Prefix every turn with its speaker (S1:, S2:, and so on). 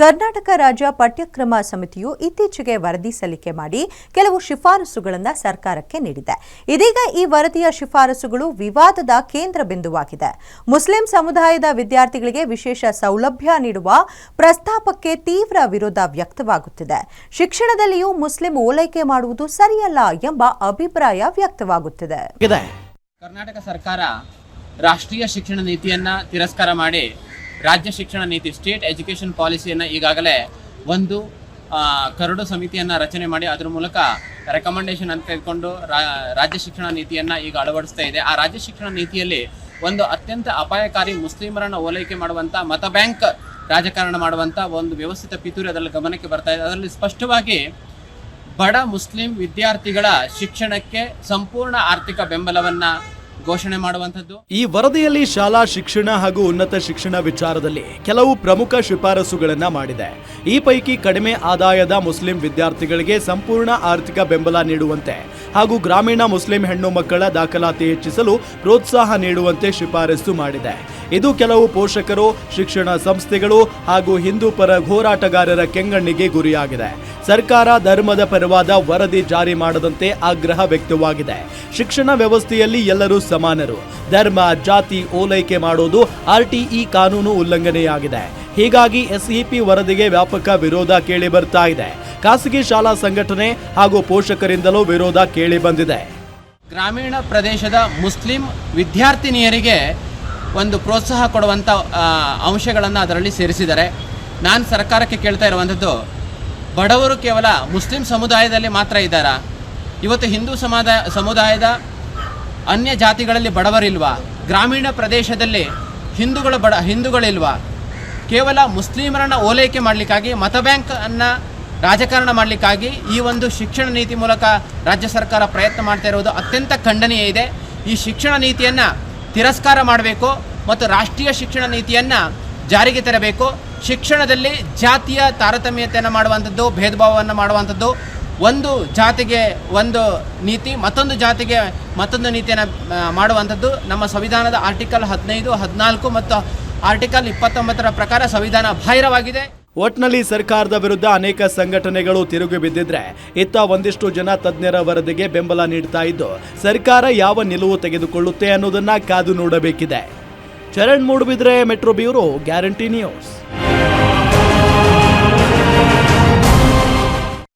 S1: ಕರ್ನಾಟಕ ರಾಜ್ಯ ಪಠ್ಯಕ್ರಮ ಸಮಿತಿಯು ಇತ್ತೀಚೆಗೆ ವರದಿ ಸಲ್ಲಿಕೆ ಮಾಡಿ ಕೆಲವು ಶಿಫಾರಸುಗಳನ್ನು ಸರ್ಕಾರಕ್ಕೆ ನೀಡಿದೆ. ಇದೀಗ ಈ ವರದಿಯ ಶಿಫಾರಸುಗಳು ವಿವಾದದ ಕೇಂದ್ರ ಬಿಂದುವಾಗಿದೆ. ಮುಸ್ಲಿಂ ಸಮುದಾಯದ ವಿದ್ಯಾರ್ಥಿಗಳಿಗೆ ವಿಶೇಷ ಸೌಲಭ್ಯ ನೀಡುವ ಪ್ರಸ್ತಾಪಕ್ಕೆ ತೀವ್ರ ವಿರೋಧ ವ್ಯಕ್ತವಾಗುತ್ತಿದೆ. ಶಿಕ್ಷಣದಲ್ಲಿಯೂ ಮುಸ್ಲಿಂ ಓಲೈಕೆ ಮಾಡುವುದು ಸರಿಯಲ್ಲ ಎಂಬ ಅಭಿಪ್ರಾಯ ವ್ಯಕ್ತವಾಗುತ್ತಿದೆ.
S2: ಕರ್ನಾಟಕ ಸರ್ಕಾರ ರಾಷ್ಟ್ರೀಯ ಶಿಕ್ಷಣ ನೀತಿಯನ್ನ ತಿರಸ್ಕಾರ ಮಾಡಿ ರಾಜ್ಯ ಶಿಕ್ಷಣ ನೀತಿ ಸ್ಟೇಟ್ ಎಜುಕೇಷನ್ ಪಾಲಿಸಿಯನ್ನು ಈಗಾಗಲೇ ಒಂದು ಕರಡು ಸಮಿತಿಯನ್ನು ರಚನೆ ಮಾಡಿ ಅದರ ಮೂಲಕ ರೆಕಮೆಂಡೇಷನ್ ಅಂತ ತೆಗೆದುಕೊಂಡು ರಾಜ್ಯ ಶಿಕ್ಷಣ ನೀತಿಯನ್ನು ಈಗ ಅಳವಡಿಸ್ತಾ ಇದೆ. ಆ ರಾಜ್ಯ ಶಿಕ್ಷಣ ನೀತಿಯಲ್ಲಿ ಒಂದು ಅತ್ಯಂತ ಅಪಾಯಕಾರಿ ಮುಸ್ಲಿಮರನ್ನು ಓಲೈಕೆ ಮಾಡುವಂಥ ಮತ ಬ್ಯಾಂಕ್ ರಾಜಕಾರಣ ಮಾಡುವಂಥ ಒಂದು ವ್ಯವಸ್ಥಿತ ಪಿತೂರಿ ಅದರಲ್ಲಿ ಗಮನಕ್ಕೆ ಬರ್ತಾ ಇದೆ. ಅದರಲ್ಲಿ ಸ್ಪಷ್ಟವಾಗಿ ಬಡ ಮುಸ್ಲಿಂ ವಿದ್ಯಾರ್ಥಿಗಳ ಶಿಕ್ಷಣಕ್ಕೆ ಸಂಪೂರ್ಣ ಆರ್ಥಿಕ ಬೆಂಬಲವನ್ನ ಘೋಷಣೆ ಮಾಡುವಂಥದ್ದು?
S3: ಈ ವರದಿಯಲ್ಲಿ ಶಾಲಾ ಶಿಕ್ಷಣ ಹಾಗೂ ಉನ್ನತ ಶಿಕ್ಷಣ ವಿಚಾರದಲ್ಲಿ ಕೆಲವು ಪ್ರಮುಖ ಶಿಫಾರಸುಗಳನ್ನ ಮಾಡಿದೆ. ಈ ಪೈಕಿ ಕಡಿಮೆ ಆದಾಯದ ಮುಸ್ಲಿಂ ವಿದ್ಯಾರ್ಥಿಗಳಿಗೆ ಸಂಪೂರ್ಣ ಆರ್ಥಿಕ ಬೆಂಬಲ ನೀಡುವಂತೆ ಹಾಗೂ ಗ್ರಾಮೀಣ ಮುಸ್ಲಿಂ ಹೆಣ್ಣು ಮಕ್ಕಳ ದಾಖಲಾತಿ ಹೆಚ್ಚಿಸಲು ಪ್ರೋತ್ಸಾಹ ನೀಡುವಂತೆ ಶಿಫಾರಸು ಮಾಡಿದೆ. ಇದು ಕೆಲವು ಪೋಷಕರು, ಶಿಕ್ಷಣ ಸಂಸ್ಥೆಗಳು ಹಾಗೂ ಹಿಂದೂ ಪರ ಹೋರಾಟಗಾರರ ಕೆಂಗಣ್ಣಿಗೆ ಗುರಿಯಾಗಿದೆ. ಸರ್ಕಾರ ಧರ್ಮದ ಪರವಾದ ವರದಿ ಜಾರಿ ಮಾಡದಂತೆ ಆಗ್ರಹ ವ್ಯಕ್ತವಾಗಿದೆ. ಶಿಕ್ಷಣ ವ್ಯವಸ್ಥೆಯಲ್ಲಿ ಎಲ್ಲರೂ ಸಮಾನರು. ಧರ್ಮ, ಜಾತಿ ಓಲೈಕೆ ಮಾಡೋದು ಆರ್ಟಿಇ ಕಾನೂನು ಉಲ್ಲಂಘನೆಯಾಗಿದೆ. ಹೀಗಾಗಿ ಎಸ್ಇಪಿ ವರದಿಗೆ ವ್ಯಾಪಕ ವಿರೋಧ ಕೇಳಿ ಬರ್ತಾ ಇದೆ. ಖಾಸಗಿ ಶಾಲಾ ಸಂಘಟನೆ ಹಾಗೂ ಪೋಷಕರಿಂದಲೂ ವಿರೋಧ ಕೇಳಿ ಬಂದಿದೆ
S2: ಗ್ರಾಮೀಣ ಪ್ರದೇಶದ ಮುಸ್ಲಿಂ ವಿದ್ಯಾರ್ಥಿನಿಯರಿಗೆ ಒಂದು ಪ್ರೋತ್ಸಾಹ ಕೊಡುವಂಥ ಅಂಶಗಳನ್ನು ಅದರಲ್ಲಿ ಸೇರಿಸಿದ್ದಾರೆ. ನಾನು ಸರ್ಕಾರಕ್ಕೆ ಕೇಳ್ತಾ ಇರುವಂಥದ್ದು ಬಡವರು ಕೇವಲ ಮುಸ್ಲಿಂ ಸಮುದಾಯದಲ್ಲಿ ಮಾತ್ರ ಇದ್ದಾರಾ? ಇವತ್ತು ಹಿಂದೂ ಸಮುದಾಯ ಸಮುದಾಯದ ಅನ್ಯ ಜಾತಿಗಳಲ್ಲಿ ಬಡವರಿಲ್ವಾ? ಗ್ರಾಮೀಣ ಪ್ರದೇಶದಲ್ಲಿ ಹಿಂದೂಗಳು ಬಡ, ಹಿಂದೂಗಳಿಲ್ವಾ? ಕೇವಲ ಮುಸ್ಲಿಮರನ್ನು ಓಲೈಕೆ ಮಾಡಲಿಕ್ಕಾಗಿ, ಮತ ಬ್ಯಾಂಕ್ ಅನ್ನು ರಾಜಕಾರಣ ಮಾಡಲಿಕ್ಕಾಗಿ ಈ ಒಂದು ಶಿಕ್ಷಣ ನೀತಿ ಮೂಲಕ ರಾಜ್ಯ ಸರ್ಕಾರ ಪ್ರಯತ್ನ ಮಾಡ್ತಾ ಇರುವುದು ಅತ್ಯಂತ ಖಂಡನೀಯ ಇದೆ. ಈ ಶಿಕ್ಷಣ ನೀತಿಯನ್ನು ತಿರಸ್ಕಾರ ಮಾಡಬೇಕು ಮತ್ತು ರಾಷ್ಟ್ರೀಯ ಶಿಕ್ಷಣ ನೀತಿಯನ್ನು ಜಾರಿಗೆ ತರಬೇಕು. ಶಿಕ್ಷಣದಲ್ಲಿ ಜಾತಿಯ ತಾರತಮ್ಯತೆಯನ್ನು ಮಾಡುವಂಥದ್ದು ಭೇದ ಭಾವವನ್ನು ಮಾಡುವಂಥದ್ದು, ಒಂದು ಜಾತಿಗೆ ಒಂದು ನೀತಿ, ಮತ್ತೊಂದು ಜಾತಿಗೆ ಮತ್ತೊಂದು ನೀತಿಯನ್ನು ಮಾಡುವಂಥದ್ದು. ನಮ್ಮ ಸಂವಿಧಾನದ ಆರ್ಟಿಕಲ್ ಹದಿನೈದು, ಹದಿನಾಲ್ಕು ಮತ್ತು ಆರ್ಟಿಕಲ್ ಇಪ್ಪತ್ತೊಂಬತ್ತರ ಪ್ರಕಾರ ಸಂವಿಧಾನ ಬಾಹಿರವಾಗಿದೆ.
S3: ಒಟ್ನಲ್ಲಿ ಸರ್ಕಾರದ ವಿರುದ್ಧ ಅನೇಕ ಸಂಘಟನೆಗಳು ತಿರುಗಿ ಬಿದ್ದಿದ್ರೆ ಇತ್ತ ಒಂದಿಷ್ಟು ಜನ ತಜ್ಞರ ವರದಿಗೆ ಬೆಂಬಲ ನೀಡ್ತಾ ಇದ್ದು, ಸರ್ಕಾರ ಯಾವ ನಿಲುವು ತೆಗೆದುಕೊಳ್ಳುತ್ತೆ ಅನ್ನೋದನ್ನ ಕಾದು ನೋಡಬೇಕಿದೆ. Charan Moodbidri metro bureau guarantee news.